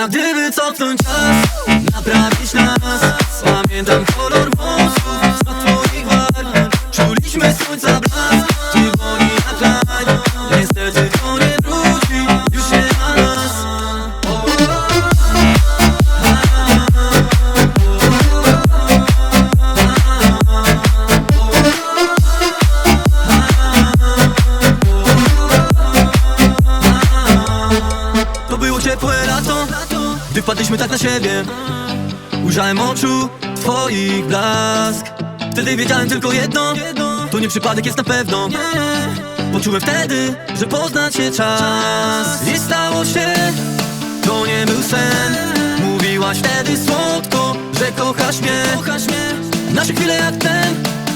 A gdyby cofnąć czas, naprawić nas Pamiętam kolor włosów, smak twoich warg Czuliśmy gdy wpadliśmy tak na siebie. Ujrzałem oczu twoich blask. Wtedy wiedziałem tylko jedno To nie przypadek jest na pewno. Poczułem wtedy, że poznać się czas. I stało się, to nie był sen. Mówiłaś wtedy słodko, że kochasz mnie. Nasze chwile jak ten,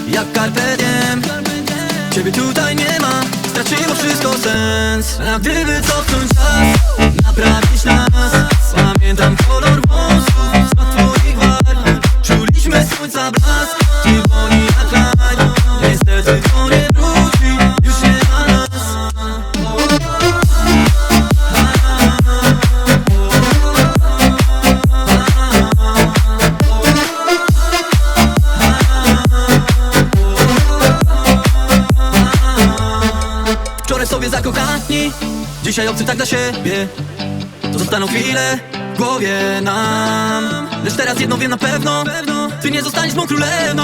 jak carpe diem. Ciebie tutaj nie ma, straciło wszystko sens. A gdyby cofnąć czas, sobie zakochani, dzisiaj obcy tak dla siebie. To zostaną chwile w głowie nam. Lecz teraz jedno wiem na pewno Ty nie zostaniesz mą królewną.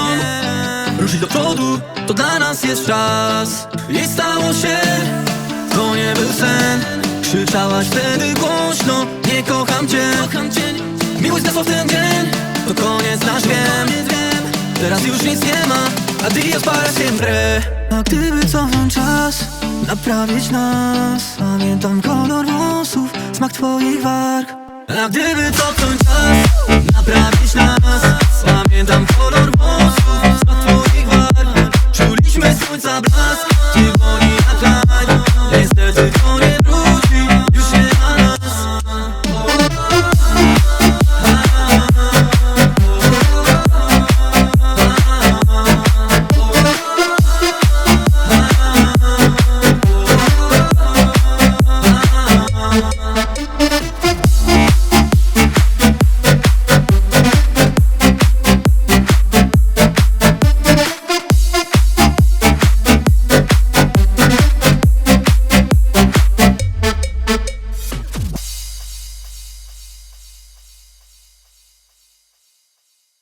Ruszyć do przodu, to dla nas jest czas. I stało się, to nie był sen. Krzyczałaś wtedy głośno, nie kocham cię. Miłość zgasła w ten dzień, to koniec nasz wiem. Teraz już nic nie ma, adios para siempre A gdyby cofnąć czas, naprawić nas? Pamiętam kolor włosów, smak twoich warg. A gdyby cofnąć czas, słońca blask, ty woli na tlak Niestety to